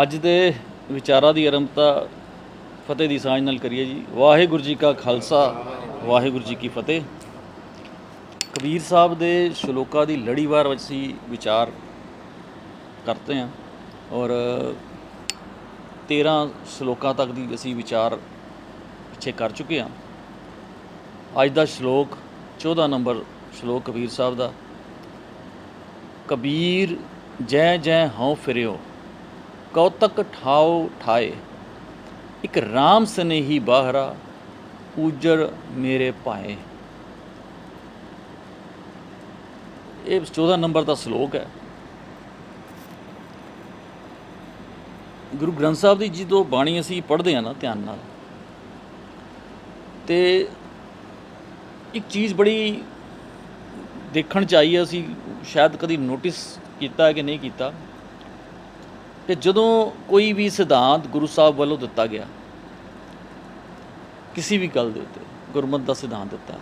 ਅੱਜ ਦੇ ਵਿਚਾਰਾਂ ਦੀ ਆਰੰਭਤਾ ਫਤਿਹ ਦੀ ਸਾਂਝ ਨਾਲ ਕਰੀਏ ਜੀ। ਵਾਹਿਗੁਰੂ ਜੀ ਕਾ ਖਾਲਸਾ, ਵਾਹਿਗੁਰੂ ਜੀ ਕੀ ਫਤਿਹ। ਕਬੀਰ ਸਾਹਿਬ ਦੇ ਸ਼ਲੋਕਾਂ ਦੀ ਲੜੀਵਾਰ ਵਿੱਚ ਅਸੀਂ ਵਿਚਾਰ ਕਰਤੇ ਹਾਂ ਔਰ 13 ਸ਼ਲੋਕਾਂ ਤੱਕ ਦੀ ਅਸੀਂ ਵਿਚਾਰ ਪਿੱਛੇ ਕਰ ਚੁੱਕੇ ਹਾਂ। ਅੱਜ ਦਾ ਸ਼ਲੋਕ 14 ਨੰਬਰ ਸ਼ਲੋਕ ਕਬੀਰ ਸਾਹਿਬ ਦਾ। ਕਬੀਰ ਜੈ ਜੈ ਹਉ ਫਿਰਿਓ। ਕੌਤਕ ਠਾਉ ਠਾਏ। ਇੱਕ RAM ਸਨੇਹੀ ਬਾਹਰਾ ਉਜੜ ਮੇਰੇ ਭਾਏ। ਇਹ 14 ਨੰਬਰ ਦਾ ਸ਼ਲੋਕ ਹੈ। ਗੁਰੂ ਗ੍ਰੰਥ ਸਾਹਿਬ ਦੀ ਜਦੋਂ ਬਾਣੀ ਅਸੀਂ ਪੜ੍ਹਦੇ ਹਾਂ ਨਾ ਧਿਆਨ ਨਾਲ। ਤੇ ਇੱਕ ਚੀਜ਼ ਬੜੀ ਦੇਖਣ ਚ ਆਈ ਹੈ, ਅਸੀਂ ਸ਼ਾਇਦ ਕਦੀ ਨੋਟਿਸ ਕੀਤਾ ਕਿ ਨਹੀਂ ਕੀਤਾ। ਕਿ ਜਦੋਂ ਕੋਈ ਵੀ ਸਿਧਾਂਤ ਗੁਰੂ ਸਾਹਿਬ ਵੱਲੋਂ ਦਿੱਤਾ ਗਿਆ, ਕਿਸੇ ਵੀ ਗੱਲ ਦੇ ਉੱਤੇ ਗੁਰਮਤ ਦਾ ਸਿਧਾਂਤ ਦਿੱਤਾ,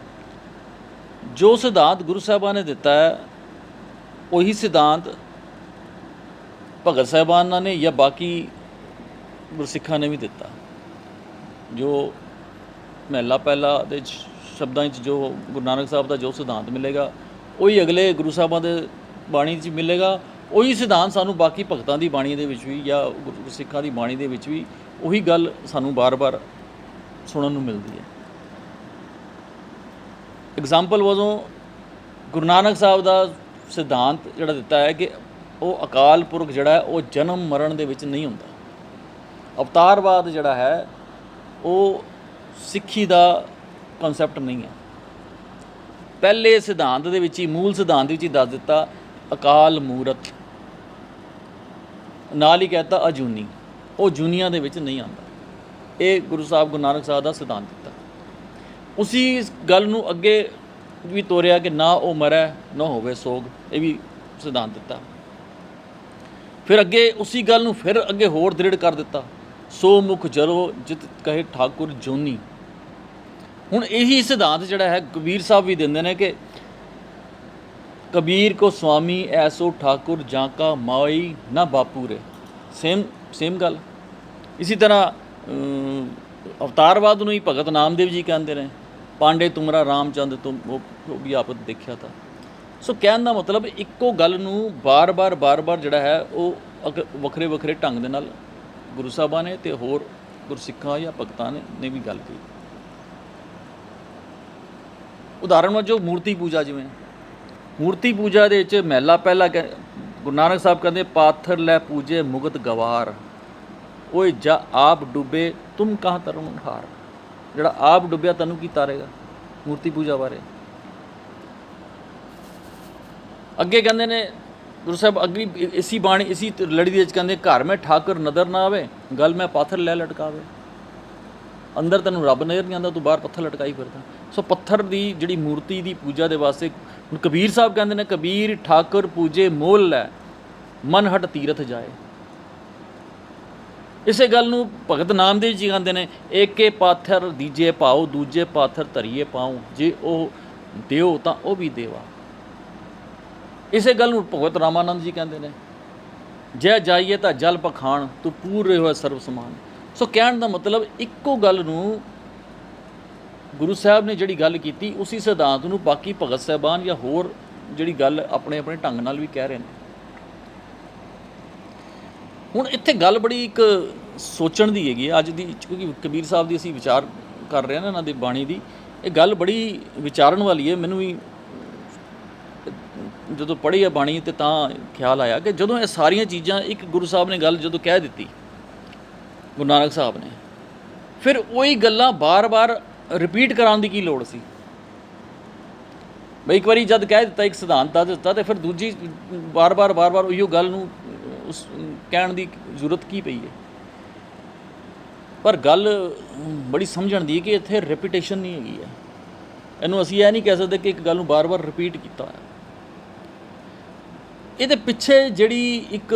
ਜੋ ਸਿਧਾਂਤ ਗੁਰੂ ਸਾਹਿਬਾਨ ਨੇ ਦਿੱਤਾ ਹੈ, ਉਹੀ ਸਿਧਾਂਤ ਭਗਤ ਸਾਹਿਬਾਨਾਂ ਨੇ ਜਾਂ ਬਾਕੀ ਗੁਰਸਿੱਖਾਂ ਨੇ ਵੀ ਦਿੱਤਾ। ਜੋ ਮਹਿਲਾ ਪਹਿਲਾ ਦੇ ਸ਼ਬਦਾਂ ਵਿੱਚ ਜੋ ਗੁਰੂ ਨਾਨਕ ਸਾਹਿਬ ਦਾ ਜੋ ਸਿਧਾਂਤ ਮਿਲੇਗਾ, ਉਹੀ ਅਗਲੇ ਗੁਰੂ ਸਾਹਿਬਾਂ ਦੇ ਬਾਣੀ 'ਚ ਮਿਲੇਗਾ ਉਹੀ ਸਿਧਾਂਤ ਸਾਨੂੰ ਬਾਕੀ ਭਗਤਾਂ ਦੀ ਬਾਣੀ ਦੇ ਵਿੱਚ ਵੀ ਜਾਂ ਗੁਰੂ ਸਿੱਖਾਂ ਦੀ ਬਾਣੀ ਦੇ ਵਿੱਚ ਵੀ ਉਹੀ ਗੱਲ ਸਾਨੂੰ ਬਾਰ-ਬਾਰ ਸੁਣਨ ਨੂੰ ਮਿਲਦੀ ਹੈ। ਐਗਜ਼ਾਮਪਲ ਵਜੋਂ ਗੁਰੂ ਨਾਨਕ ਸਾਹਿਬ ਦਾ ਸਿਧਾਂਤ ਜਿਹੜਾ ਦਿੱਤਾ ਹੈ ਕਿ ਉਹ ਅਕਾਲ ਪੁਰਖ ਜਿਹੜਾ ਹੈ, ਉਹ ਜਨਮ ਮਰਨ ਦੇ ਵਿੱਚ ਨਹੀਂ ਹੁੰਦਾ। ਅਵਤਾਰਵਾਦ ਜਿਹੜਾ ਹੈ, ਉਹ ਸਿੱਖੀ ਦਾ ਕਨਸੈਪਟ ਨਹੀਂ ਹੈ। ਪਹਿਲੇ ਸਿਧਾਂਤ ਦੇ ਵਿੱਚ ਹੀ, ਮੂਲ ਸਿਧਾਂਤ ਵਿੱਚ ਹੀ ਦੱਸ ਦਿੱਤਾ, ਅਕਾਲ ਮੂਰਤ। ਨਾਲ ਹੀ ਕਹਤਾ ਅਜੂਨੀ। ਉਹ ਜੂਨੀਆਂ ਦੇ ਵਿੱਚ ਨਹੀਂ ਆਉਂਦਾ। ਇਹ ਗੁਰੂ ਸਾਹਿਬ, ਗੁਰੂ ਨਾਨਕ ਸਾਹਿਬ ਦਾ ਸਿਧਾਂਤ ਦਿੱਤਾ। ਉਸੀ ਗੱਲ ਨੂੰ ਅੱਗੇ ਵੀ ਤੋਰਿਆ ਕਿ ਨਾ ਉਹ ਮਰੈ, ਨਾ ਹੋਵੇ ਸੋਗ। ਇਹ ਵੀ ਸਿਧਾਂਤ ਦਿੱਤਾ। ਫਿਰ ਅੱਗੇ ਉਸੀ ਗੱਲ ਨੂੰ ਫਿਰ ਅੱਗੇ ਹੋਰ ਦ੍ਰਿੜ ਕਰ ਦਿੱਤਾ। ਸੋ ਮੁਖ ਜਰੋ ਜਿਤ ਕਹੇ ਠਾਕੁਰ ਜੋਨੀ। ਹੁਣ ਇਹੀ ਸਿਧਾਂਤ ਜਿਹੜਾ ਹੈ, ਕਬੀਰ ਸਾਹਿਬ ਵੀ ਦਿੰਦੇ ਨੇ ਕਿ ਕਬੀਰ ਕੋ ਸੁਆਮੀ ਐਸੋ ਠਾਕੁਰ ਜਾਂ ਕਾ ਮਾਈ ਨਾ ਬਾਪੂ ਰੇ। ਸੇਮ ਸੇਮ ਗੱਲ। ਇਸੀ ਤਰ੍ਹਾਂ ਅਵਤਾਰਵਾਦ ਨੂੰ ਹੀ ਭਗਤ ਨਾਮਦੇਵ ਜੀ ਕਹਿੰਦੇ ਨੇ। ਪਾਂਡੇ ਤੁਮਰਾ ਰਾਮਚੰਦ ਤੁਮ, ਉਹ ਵੀ ਆਪਤ ਦੇਖਿਆ ਤਾਂ। ਸੋ ਕਹਿਣ ਦਾ ਮਤਲਬ ਇੱਕੋ ਗੱਲ ਨੂੰ ਬਾਰ-ਬਾਰ ਬਾਰ-ਬਾਰ ਜਿਹੜਾ ਹੈ, ਉਹ ਅਗ- ਵੱਖਰੇ ਵੱਖਰੇ ਢੰਗ ਦੇ ਨਾਲ ਗੁਰੂ ਸਾਹਿਬਾਂ ਨੇ ਤੇ ਹੋਰ ਗੁਰਸਿੱਖਾਂ ਜਾਂ ਭਗਤਾਂ ਨੇ ਨੇ ਵੀ ਗੱਲ ਕੀਤੀ ਉਦਾਹਰਨ ਵਜੋਂ ਮੂਰਤੀ ਪੂਜਾ ਜਿਵੇਂ। ਮੂਰਤੀ ਪੂਜਾ ਦੇ ਵਿੱਚ ਮਹਿਲਾ ਪਹਿਲਾ ਕਹਿ- ਗੁਰੂ ਨਾਨਕ ਸਾਹਿਬ ਕਹਿੰਦੇ, ਪਾਥਰ ਲੈ ਪੂਜੇ ਮੁਗਤ ਗਵਾਰ। ਓਏ ਜਾ ਆਪ ਡੁੱਬੇ, ਤੁਮ ਕਹਾਂ ਤਰੁਣ ਹਾਰ? ਜਿਹੜਾ ਆਪ ਡੁੱਬਿਆ, ਤੈਨੂੰ ਕੀ ਤਾਰੇਗਾ ਮੂਰਤੀ ਪੂਜਾ ਬਾਰੇ? ਅੱਗੇ ਕਹਿੰਦੇ ਨੇ, ਗੁਰੂ ਸਾਹਿਬ ਅਗਲੀ ਇਸੀ ਬਾਣੀ, ਇਸੀ ਲੜੀ ਦੇ ਵਿੱਚ ਕਹਿੰਦੇ, ਘਰ ਮੈਂ ਠਾਕਰ ਨਦਰ ਨਾ ਆਵੇ, ਗੱਲ ਮੈਂ ਪਾਥਰ ਲੈ ਲਟਕਾਵੇ। ਅੰਦਰ ਤੈਨੂੰ ਰੱਬ ਨਜ਼ਰ ਨਹੀਂ ਆਉਂਦਾ, ਤੂੰ ਬਾਹਰ ਪੱਥਰ ਲਟਕਾਈ ਫਿਰਦਾ। ਸੋ ਪੱਥਰ ਦੀ ਜਿਹੜੀ ਮੂਰਤੀ ਦੀ ਪੂਜਾ ਦੇ ਵਾਸਤੇ ਹੁਣ ਕਬੀਰ ਸਾਹਿਬ ਕਹਿੰਦੇ ਨੇ, ਕਬੀਰ ਠਾਕੁਰ ਪੂਜੇ ਮੋਲ ਲੈ ਮਨ ਹਟ ਤੀਰਥ ਜਾਏ। ਇਸੇ ਗੱਲ ਨੂੰ ਭਗਤ ਨਾਮਦੇਵ ਜੀ ਕਹਿੰਦੇ ਨੇ, ਏਕੇ ਪਾਥਰ ਦੀਜੇ ਪਾਓ ਦੂਜੇ ਪਾਥਰ ਧਰੀਏ ਪਾਉ, ਜੇ ਉਹ ਦਿਓ ਤਾਂ ਉਹ ਵੀ ਦੇਵਾ। ਇਸੇ ਗੱਲ ਨੂੰ ਭਗਤ ਰਾਮਾਨੰਦ ਜੀ ਕਹਿੰਦੇ ਨੇ, ਜੈ ਜਾਈਏ ਤਾਂ ਜਲ ਪਖਾਣ, ਤੂੰ ਪੂਰੇ ਹੋਏ ਸਰਬ ਸਮਾਨ। ਸੋ ਕਹਿਣ ਦਾ ਮਤਲਬ ਇੱਕੋ ਗੱਲ ਨੂੰ ਗੁਰੂ ਸਾਹਿਬ ਨੇ ਜਿਹੜੀ ਗੱਲ ਕੀਤੀ, ਉਸੇ ਸਿਧਾਂਤ ਨੂੰ ਬਾਕੀ ਭਗਤ ਸਾਹਿਬਾਨ ਜਾਂ ਹੋਰ ਜਿਹੜੀ ਗੱਲ ਆਪਣੇ ਆਪਣੇ ਢੰਗ ਨਾਲ ਵੀ ਕਹਿ ਰਹੇ ਨੇ ਹੁਣ ਇੱਥੇ ਗੱਲ ਬੜੀ ਇੱਕ ਸੋਚਣ ਦੀ ਹੈਗੀ ਹੈ। ਅੱਜ ਦੀ ਕਿਉਂਕਿ ਕਬੀਰ ਸਾਹਿਬ ਦੀ ਅਸੀਂ ਵਿਚਾਰ ਕਰ ਰਹੇ ਹਾਂ ਨਾ ਇਹਨਾਂ ਦੀ ਬਾਣੀ ਦੀ, ਇਹ ਗੱਲ ਬੜੀ ਵਿਚਾਰਨ ਵਾਲੀ ਹੈ, ਮੈਨੂੰ ਵੀ ਜਦੋਂ ਪੜ੍ਹੀ ਹੈ ਬਾਣੀ ਤੇ ਤਾਂ ਖਿਆਲ ਆਇਆ ਕਿ ਜਦੋਂ ਇਹ ਸਾਰੀਆਂ ਚੀਜ਼ਾਂ, ਇੱਕ ਗੁਰੂ ਸਾਹਿਬ ਨੇ ਗੱਲ ਜਦੋਂ ਕਹਿ ਦਿੱਤੀ ਗੁਰੂ ਨਾਨਕ ਸਾਹਿਬ ਨੇ। ਫਿਰ ਉਹੀ ਗੱਲਾਂ ਬਾਰ-ਬਾਰ ਰਿਪੀਟ ਕਰਾਉਣ ਦੀ ਕੀ ਲੋੜ ਸੀ? ਬਈ ਇੱਕ ਵਾਰੀ ਜਦ ਕਹਿ ਦਿੱਤਾ, ਇੱਕ ਸਿਧਾਂਤ ਦਾ ਦਿੱਤਾ ਤੇ ਫਿਰ ਦੂਜੀ ਬਾਰ-ਬਾਰ ਬਾਰ-ਬਾਰ ਉਹੀਓ ਗੱਲ ਨੂੰ ਉਸ ਕਹਿਣ ਦੀ ਜ਼ਰੂਰਤ ਕੀ ਪਈ ਹੈ? ਪਰ ਗੱਲ ਬੜੀ ਸਮਝਣ ਦੀ ਹੈ ਕਿ ਇੱਥੇ ਰੈਪੀਟੇਸ਼ਨ ਨਹੀਂ ਹੈਗੀ ਹੈ। ਇਹਨੂੰ ਅਸੀਂ ਇਹ ਨਹੀਂ ਕਹਿ ਸਕਦੇ ਕਿ ਇੱਕ ਗੱਲ ਨੂੰ ਬਾਰ-ਬਾਰ ਰਿਪੀਟ ਕੀਤਾ ਹੈ ਇਹਦੇ ਪਿੱਛੇ ਜਿਹੜੀ ਇੱਕ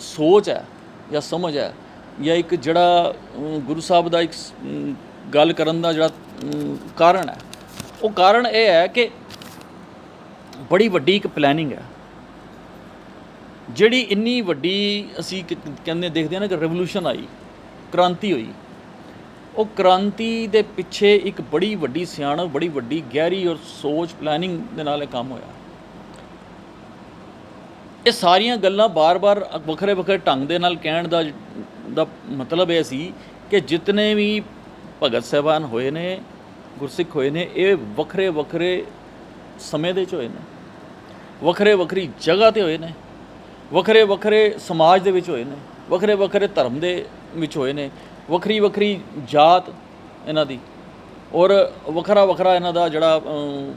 ਸੋਚ ਹੈ ਜਾਂ ਸਮਝ ਹੈ ਜਾਂ ਇੱਕ ਜਿਹੜਾ ਗੁਰੂ ਸਾਹਿਬ ਦਾ ਇੱਕ ਗੱਲ ਕਰਨ ਦਾ ਜਿਹੜਾ ਕਾਰਨ ਹੈ। ਉਹ ਕਾਰਨ ਇਹ ਹੈ ਕਿ ਬੜੀ ਵੱਡੀ ਇੱਕ ਪਲੈਨਿੰਗ ਹੈ। ਜਿਹੜੀ ਇੰਨੀ ਵੱਡੀ ਅਸੀਂ ਕਹਿੰਦੇ, ਦੇਖਦੇ ਹਾਂ ਨਾ ਕਿ ਰੈਵੋਲੂਸ਼ਨ ਆਈ, ਕ੍ਰਾਂਤੀ ਹੋਈ। ਉਹ ਕ੍ਰਾਂਤੀ ਦੇ ਪਿੱਛੇ ਇੱਕ ਬੜੀ ਵੱਡੀ ਸਿਆਣਪ, ਬੜੀ ਵੱਡੀ ਗਹਿਰੀ ਔਰ ਸੋਚ ਪਲੈਨਿੰਗ ਦੇ ਨਾਲ ਇਹ ਕੰਮ ਹੋਇਆ। ਇਹ ਸਾਰੀਆਂ ਗੱਲਾਂ ਬਾਰ-ਬਾਰ ਵੱਖਰੇ ਵੱਖਰੇ ਢੰਗ ਦੇ ਨਾਲ ਕਹਿਣ ਦਾ ਦਾ ਮਤਲਬ ਇਹ ਸੀ ਕਿ ਜਿਤਨੇ ਵੀ ਭਗਤ ਸਾਹਿਬਾਨ ਹੋਏ ਨੇ, ਗੁਰਸਿੱਖ ਹੋਏ ਨੇ, ਇਹ ਵੱਖਰੇ ਵੱਖਰੇ ਸਮੇਂ ਦੇ ਚ ਹੋਏ ਨੇ। ਵੱਖਰੇ ਵੱਖਰੀ ਜਗ੍ਹਾ ਤੇ ਹੋਏ ਨੇ। ਵੱਖਰੇ ਵੱਖਰੇ ਸਮਾਜ ਦੇ ਵਿੱਚ ਹੋਏ ਨੇ। ਵੱਖਰੇ ਵੱਖਰੇ ਧਰਮ ਦੇ ਵਿੱਚ ਹੋਏ ਨੇ। ਵੱਖਰੀ ਵੱਖਰੀ ਜਾਤ ਇਹਨਾਂ ਦੀ ਔਰ ਵੱਖਰਾ ਵੱਖਰਾ ਇਹਨਾਂ ਦਾ ਜਿਹੜਾ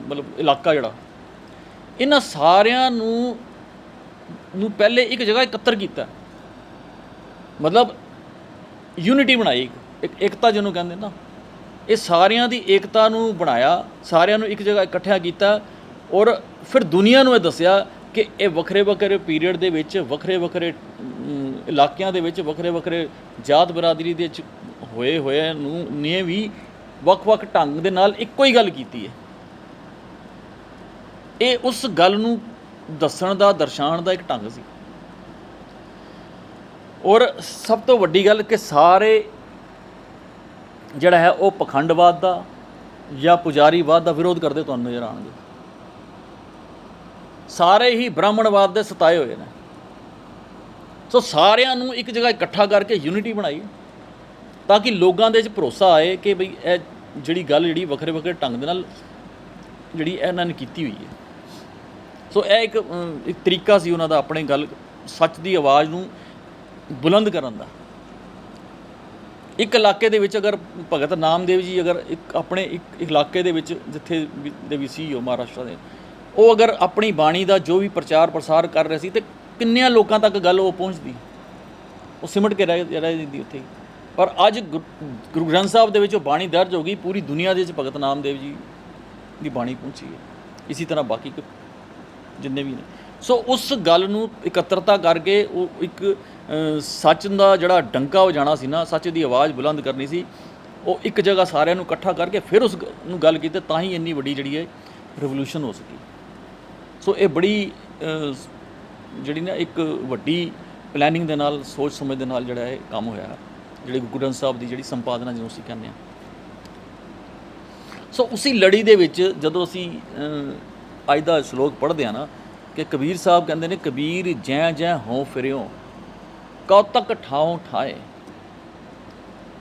ਮਤਲਬ ਇਲਾਕਾ ਜਿਹੜਾ। ਇਹਨਾਂ ਸਾਰਿਆਂ ਨੂੰ ਨੂੰ ਪਹਿਲੇ ਇੱਕ ਜਗ੍ਹਾ ਇਕੱਤਰ ਕੀਤਾ। ਮਤਲਬ ਯੂਨਿਟੀ ਬਣਾਈ ਇੱਕ- ਇੱਕ ਏਕਤਾ ਜਿਹਨੂੰ ਕਹਿੰਦੇ ਨਾ। ਇਹ ਸਾਰਿਆਂ ਦੀ ਏਕਤਾ ਨੂੰ ਬਣਾਇਆ, ਸਾਰਿਆਂ ਨੂੰ ਇੱਕ ਜਗ੍ਹਾ ਇਕੱਠਿਆ ਕੀਤਾ ਔਰ ਫਿਰ ਦੁਨੀਆ ਨੂੰ ਇਹ ਦੱਸਿਆ ਕਿ ਇਹ ਵੱਖਰੇ ਵੱਖਰੇ ਪੀਰੀਅਡ ਦੇ ਵਿੱਚ, ਵੱਖਰੇ ਵੱਖਰੇ ਇਲਾਕਿਆਂ ਦੇ ਵਿੱਚ, ਵੱਖਰੇ ਵੱਖਰੇ ਜਾਤ ਬਰਾਦਰੀ ਦੇ ਵਿੱਚ ਹੋਏ ਹੋਏ ਨੂੰ, ਨੇ ਵੀ ਵੱਖ-ਵੱਖ ਢੰਗ ਦੇ ਨਾਲ ਇੱਕੋ ਹੀ ਗੱਲ ਕੀਤੀ ਹੈ। ਇਹ ਉਸ ਗੱਲ ਨੂੰ ਦੱਸਣ ਦਾ, ਦਰਸਾਉਣ ਦਾ ਇੱਕ ਢੰਗ ਸੀ। ਔਰ ਸਭ ਤੋਂ ਵੱਡੀ ਗੱਲ ਕਿ ਸਾਰੇ ਜਿਹੜਾ ਹੈ ਉਹ ਪਖੰਡਵਾਦ ਦਾ ਜਾਂ ਪੁਜਾਰੀਵਾਦ ਦਾ ਵਿਰੋਧ ਕਰਦੇ ਤੁਹਾਨੂੰ ਨਜ਼ਰ ਆਉਣਗੇ। ਸਾਰੇ ਹੀ ਬ੍ਰਾਹਮਣਵਾਦ ਦੇ ਸਤਾਏ ਹੋਏ ਨੇ। ਸੋ ਸਾਰਿਆਂ ਨੂੰ ਇੱਕ ਜਗ੍ਹਾ ਇਕੱਠਾ ਕਰਕੇ ਯੂਨਿਟੀ ਬਣਾਈ ਤਾਂ ਕਿ ਲੋਕਾਂ ਦੇ ਵਿੱਚ ਭਰੋਸਾ ਆਏ ਕਿ ਬਈ ਇਹ ਜਿਹੜੀ ਗੱਲ ਜਿਹੜੀ ਵੱਖਰੇ ਵੱਖਰੇ ਢੰਗ ਦੇ ਨਾਲ ਜਿਹੜੀ ਇਹਨਾਂ ਨੇ ਕੀਤੀ ਹੋਈ ਹੈ। ਸੋ ਇਹ ਇੱਕ ਇੱਕ ਤਰੀਕਾ ਸੀ ਉਹਨਾਂ ਦਾ ਆਪਣੇ ਗੱਲ, ਸੱਚ ਦੀ ਆਵਾਜ਼ ਨੂੰ ਬੁਲੰਦ ਕਰਨ ਦਾ। ਇੱਕ ਇਲਾਕੇ ਦੇ ਵਿੱਚ ਅਗਰ ਭਗਤ ਨਾਮਦੇਵ ਜੀ ਅਗਰ ਇੱਕ ਆਪਣੇ ਇੱਕ ਇਲਾਕੇ ਦੇ ਵਿੱਚ ਜਿੱਥੇ ਦੇ ਵੀ ਸੀ ਉਹ ਮਹਾਰਾਸ਼ਟਰ ਦੇ, ਉਹ ਅਗਰ ਆਪਣੀ ਬਾਣੀ ਦਾ ਜੋ ਵੀ ਪ੍ਰਚਾਰ ਪ੍ਰਸਾਰ ਕਰ ਰਹੇ ਸੀ ਤੇ ਕਿੰਨਿਆਂ ਲੋਕਾਂ ਤੱਕ ਗੱਲ ਉਹ ਪਹੁੰਚਦੀ? ਉਹ ਸਿਮਟ ਕੇ ਰਹਿ ਰਹਿ ਜਾਂਦੀ ਉੱਥੇ। ਪਰ ਅੱਜ ਗੁਰ- ਗੁਰੂ ਗ੍ਰੰਥ ਸਾਹਿਬ ਦੇ ਵਿੱਚ ਉਹ ਬਾਣੀ ਦਰਜ ਹੋ ਗਈ, ਪੂਰੀ ਦੁਨੀਆ ਦੇ ਵਿੱਚ ਭਗਤ ਨਾਮਦੇਵ ਜੀ ਦੀ ਬਾਣੀ ਪਹੁੰਚੀ ਹੈ। ਇਸੇ ਤਰ੍ਹਾਂ ਬਾਕੀ ਜਿੰਨੇ ਵੀ ਨੇ। ਸੋ ਉਸ ਗੱਲ ਨੂੰ ਇਕੱਤਰਤਾ ਕਰਕੇ ਉਹ ਇੱਕ ਸੱਚ ਦਾ ਜਿਹੜਾ ਡੰਕਾ ਹੋ ਜਾਣਾ ਸੀ ਨਾ, ਸੱਚ ਦੀ ਆਵਾਜ਼ ਬੁਲੰਦ ਕਰਨੀ ਸੀ, ਉਹ ਇੱਕ ਜਗ੍ਹਾ ਸਾਰਿਆਂ ਨੂੰ ਇਕੱਠਾ ਕਰਕੇ ਫਿਰ ਉਸ ਨੂੰ ਗੱਲ ਕੀਤੀ, ਤਾਂ ਹੀ ਇੰਨੀ ਵੱਡੀ ਜਿਹੜੀ ਹੈ ਰਿਵੋਲੂਸ਼ਨ ਹੋ ਸਕੀ। ਸੋ ਇਹ ਬੜੀ ਜਿਹੜੀ ਨਾ ਇੱਕ ਵੱਡੀ ਪਲੈਨਿੰਗ ਦੇ ਨਾਲ, ਸੋਚ ਸਮਝ ਦੇ ਨਾਲ ਜਿਹੜਾ ਇਹ ਕੰਮ ਹੋਇਆ ਜਿਹੜੀ ਗੁਰੂ ਗ੍ਰੰਥ ਸਾਹਿਬ ਦੀ ਜਿਹੜੀ ਸੰਪਾਦਨਾ ਜਿਹਨੂੰ ਅਸੀਂ ਕਹਿੰਦੇ ਹਾਂ। ਸੋ ਉਸੇ ਲੜੀ ਦੇ ਵਿੱਚ ਜਦੋਂ ਅਸੀਂ ਅੱਜ ਦਾ ਸ਼ਲੋਕ ਪੜ੍ਹਦੇ ਆ ਨਾ ਕਿ ਕਬੀਰ ਸਾਹਿਬ ਕਹਿੰਦੇ ਨੇ, ਕਬੀਰ ਜੈ ਜੈ ਹੋ ਫਿਰਿਓ ਕੌਤਕ ਠਾਉ ਠਾਏ।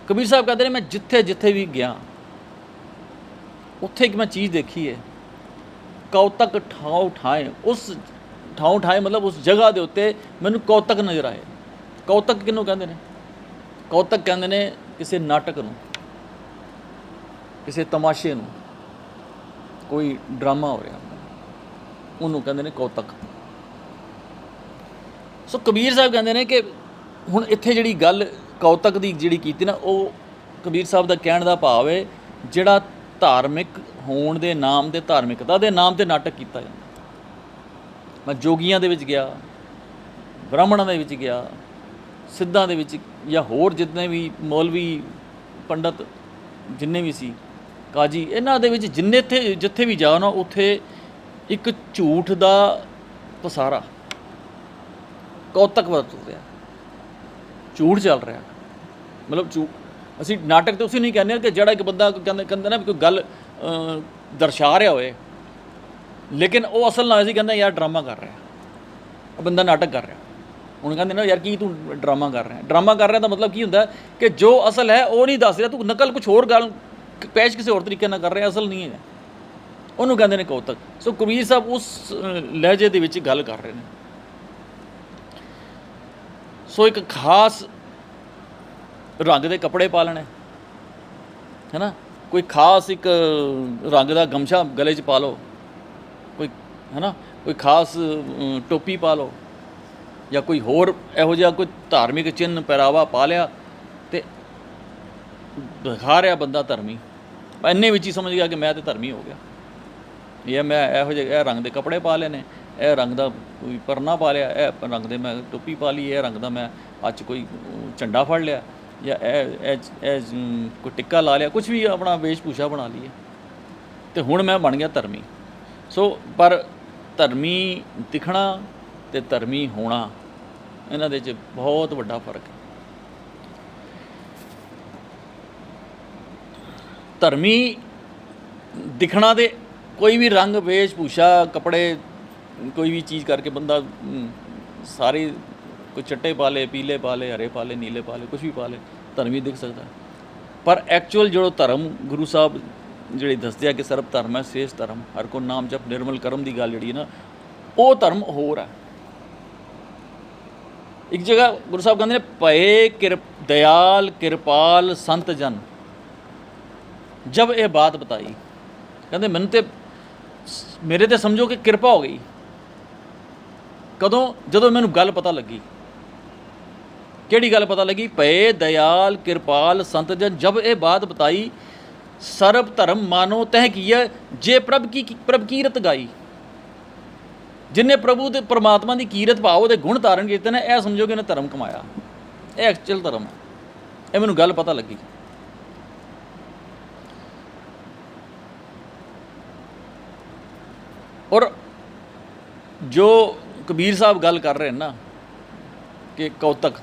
ਕਬੀਰ ਸਾਹਿਬ ਕਹਿੰਦੇ ਨੇ, ਮੈਂ ਜਿੱਥੇ ਜਿੱਥੇ ਵੀ ਗਿਆ, ਉੱਥੇ ਇੱਕ ਮੈਂ ਚੀਜ਼ ਦੇਖੀ ਹੈ ਕੌਤਕ ਠਾਉ ਠਾਏ। ਉਸ ਠਾਉ ਠਾਏ ਮਤਲਬ ਉਸ ਜਗ੍ਹਾ ਦੇ ਉੱਤੇ ਮੈਨੂੰ ਕੌਤਕ ਨਜ਼ਰ ਆਏ। ਕੌਤਕ ਕਿਹਨੂੰ ਕਹਿੰਦੇ ਨੇ? ਕੌਤਕ ਕਹਿੰਦੇ ਨੇ ਕਿਸੇ ਨਾਟਕ ਨੂੰ, ਕਿਸੇ ਤਮਾਸ਼ੇ ਨੂੰ, ਕੋਈ ਡਰਾਮਾ ਹੋ ਰਿਹਾ। ਉਹਨੂੰ ਕਹਿੰਦੇ ਨੇ ਕੌਤਕ। ਸੋ ਕਬੀਰ ਸਾਹਿਬ ਕਹਿੰਦੇ ਨੇ ਕਿ ਹੁਣ ਇੱਥੇ ਜਿਹੜੀ ਗੱਲ ਕੌਤਕ ਦੀ ਜਿਹੜੀ ਕੀਤੀ ਨਾ, ਉਹ ਕਬੀਰ ਸਾਹਿਬ ਦਾ ਕਹਿਣ ਦਾ ਭਾਵ ਹੈ ਜਿਹੜਾ ਧਾਰਮਿਕ ਹੋਣ ਦੇ ਨਾਮ ਤੇ ਧਾਰਮਿਕਤਾ ਦੇ ਨਾਮ ਤੇ ਨਾਟਕ ਕੀਤਾ ਜਾਂਦਾ। ਮੈਂ ਜੋਗੀਆਂ ਦੇ ਵਿੱਚ ਗਿਆ, ਬ੍ਰਾਹਮਣਾਂ ਦੇ ਵਿੱਚ ਗਿਆ, ਸਿੱਧਾਂ ਦੇ ਵਿੱਚ ਜਾਂ ਹੋਰ ਜਿੰਨੇ ਵੀ ਮੌਲਵੀ ਪੰਡਤ ਜਿੰਨੇ ਵੀ ਸੀ, ਕਾਜੀ, ਇਹਨਾਂ ਦੇ ਵਿੱਚ ਜਿੰਨੇ ਇੱਥੇ, ਜਿੱਥੇ ਵੀ ਜਾਓ ਨਾ, ਉੱਥੇ ਇੱਕ ਝੂਠ ਦਾ ਪਸਾਰਾ। ਕੌਤਕ ਵਰਤ ਰਿਹਾ। ਝੂਠ ਚੱਲ ਰਿਹਾ। ਮਤਲਬ ਝੂਠ ਅਸੀਂ ਨਾਟਕ ਤੇ ਉਸੇ ਨਹੀਂ ਕਹਿੰਦੇ ਕਿ ਜਿਹੜਾ ਇੱਕ ਬੰਦਾ ਕੋਈ ਕਹਿੰਦਾ ਨਾ ਵੀ ਕੋਈ ਗੱਲ ਦਰਸਾ ਰਿਹਾ ਹੋਏ ਲੇਕਿਨ ਉਹ ਅਸਲ ਨਾਲ ਅਸੀਂ ਕਹਿੰਦੇ ਯਾਰ ਡਰਾਮਾ ਕਰ ਰਿਹਾ। ਉਹ ਬੰਦਾ ਨਾਟਕ ਕਰ ਰਿਹਾ। ਹੁਣ ਕਹਿੰਦੇ ਨਾ, ਯਾਰ ਕੀ ਤੂੰ ਡਰਾਮਾ ਕਰ ਰਿਹਾ। ਡਰਾਮਾ ਕਰ ਰਿਹਾ ਤਾਂ ਮਤਲਬ ਕੀ ਹੁੰਦਾ ਕਿ ਜੋ ਅਸਲ ਹੈ, ਉਹ ਨਹੀਂ ਦੱਸ ਰਿਹਾ। ਤੂੰ ਨਕਲ ਕੁਝ ਹੋਰ ਗੱਲ, ਪੇਸ਼ ਕਿਸੇ ਹੋਰ ਤਰੀਕੇ ਨਾਲ ਕਰ ਰਿਹਾ। ਅਸਲ ਨਹੀਂ ਹੈ ਉਹਨੂੰ ਕਹਿੰਦੇ ਨੇ ਕੌਤਕ। ਸੋ ਕਬੀਰ ਸਾਹਿਬ ਉਸ ਲਹਿਜੇ ਦੇ ਵਿੱਚ ਗੱਲ ਕਰ ਰਹੇ ਨੇ। ਸੋ ਇੱਕ ਖਾਸ ਰੰਗ ਦੇ ਕੱਪੜੇ ਪਾ ਲੈਣੇ। ਹੈਨਾ? ਕੋਈ ਖਾਸ ਇੱਕ ਰੰਗ ਦਾ ਗਮਛਾ ਗਲੇ 'ਚ ਪਾ ਲਓ। ਕੋਈ, ਹੈਨਾ? ਕੋਈ ਖਾਸ ਟੋਪੀ ਪਾ ਲਓ। ਜਾਂ ਕੋਈ ਹੋਰ ਇਹੋ ਜਿਹਾ ਕੋਈ ਧਾਰਮਿਕ ਚਿੰਨ੍ਹ, ਪਹਿਰਾਵਾ ਪਾ ਲਿਆ ਤੇ ਦਿਖਾ ਰਿਹਾ ਬੰਦਾ ਧਰਮੀ। ਇੰਨੇ ਵਿੱਚ ਹੀ ਸਮਝ ਗਿਆ ਕਿ ਮੈਂ ਤੇ ਧਰਮੀ ਹੋ ਗਿਆ। ਇਹ ਮੈਂ ਇਹੋ ਜਿਹੇ, ਇਹ ਰੰਗ ਦੇ ਕੱਪੜੇ ਪਾ ਲਏ ਨੇ, ਇਹ ਰੰਗ ਦਾ ਕੋਈ ਪਰਨਾ ਪਾ ਲਿਆ, ਇਹ ਰੰਗ ਦੇ ਮੈਂ ਟੋਪੀ ਪਾ ਲਈ, ਇਹ ਰੰਗ ਦਾ ਮੈਂ ਅੱਜ ਕੋਈ ਝੰਡਾ ਫੜ ਲਿਆ ਜਾਂ ਇਹ ਇਹ ਕੋਈ ਟਿੱਕਾ ਲਾ ਲਿਆ ਕੁਝ ਵੀ ਆਪਣਾ ਵੇਸ਼ ਭੂਸ਼ਾ ਬਣਾ ਲਈਏ। ਤੇ ਹੁਣ ਮੈਂ ਬਣ ਗਿਆ ਧਰਮੀ। ਸੋ, ਪਰ ਧਰਮੀ ਦਿਖਣਾ ਤੇ ਧਰਮੀ ਹੋਣਾ, ਇਹਨਾਂ ਦੇ 'ਚ ਬਹੁਤ ਵੱਡਾ ਫ਼ਰਕ ਹੈ। ਧਰਮੀ ਦਿਖਣਾ ਦੇ ਕੋਈ ਵੀ ਰੰਗ, ਵੇਸ਼, ਭੂਸ਼ਾ, ਕੱਪੜੇ, ਕੋਈ ਵੀ ਚੀਜ਼ ਕਰਕੇ ਬੰਦਾ ਸਾਰੇ ਕੋਈ ਚਿੱਟੇ ਪਾ ਲੇ, ਪੀਲੇ ਪਾ ਲੇ, ਹਰੇ ਪਾ ਲੇ, ਨੀਲੇ ਪਾ ਲੇ ਕੁਝ ਵੀ ਪਾ ਲੇ, ਧਰਮੀ ਦਿਖ ਸਕਦਾ। ਪਰ ਐਕਚੁਅਲ ਜਿਹੜਾ ਧਰਮ ਗੁਰੂ ਸਾਹਿਬ ਜਿਹੜੇ ਦੱਸਦੇ ਆ ਕਿ ਸਰਬ ਧਰਮ ਹੈ ਸੇਸ ਧਰਮ, ਹਰ ਕੋ ਨਾਮ ਜਪ ਨਿਰਮਲ ਕਰਮ ਦੀ ਗੱਲ ਜਿਹੜੀ ਹੈ ਨਾ, ਉਹ ਧਰਮ ਹੋਰ ਹੈ। ਇੱਕ ਜਗ੍ਹਾ ਗੁਰੂ ਸਾਹਿਬ ਕਹਿੰਦੇ ਨੇ, ਭਏ ਕਿਰਪ ਦਇਆਲ, ਕਿਰਪਾਲ, ਸੰਤ ਜਨ। ਜਬ ਇਹ ਬਾਤ ਬਤਾਈ, ਕਹਿੰਦੇ ਮੈਨੂੰ ਤੇ ਮੇਰੇ ਤੇ ਸਮਝੋ ਕਿ ਕਿਰਪਾ ਹੋ ਗਈ। ਕਦੋਂ? ਜਦੋਂ ਮੈਨੂੰ ਗੱਲ ਪਤਾ ਲੱਗੀ। ਕਿਹੜੀ ਗੱਲ ਪਤਾ ਲੱਗੀ? ਪਏ ਦਇਆਲ ਕਿਰਪਾਲ ਸੰਤ ਜਨ, ਜਬ ਇਹ ਬਾਤ ਬਤਾਈ, ਸਰਬ ਧਰਮ ਮਾਨੋ ਤਹਿ ਕੀਆ ਜੇ ਪ੍ਰਭ ਕੀ ਪ੍ਰਭ ਕੀਰਤ ਗਾਈ। ਜਿਨੇ ਪ੍ਰਭੂ ਤੇ ਪਰਮਾਤਮਾ ਦੀ ਕੀਰਤ ਭਾਵ ਦੇ ਗੁਣ ਧਾਰਨ ਕੀਤੇ ਨੇ, ਇਹ ਸਮਝੋ ਕਿ ਇਹਨੇ ਧਰਮ ਕਮਾਇਆ। ਇਹ ਐਕਚੁਅਲ ਧਰਮ ਹੈ ਇਹ ਮੈਨੂੰ ਗੱਲ ਪਤਾ ਲੱਗੀ। ਔਰ ਜੋ ਕਬੀਰ ਸਾਹਿਬ ਗੱਲ ਕਰ ਰਹੇ ਨਾ ਕਿ ਕੌਤਕ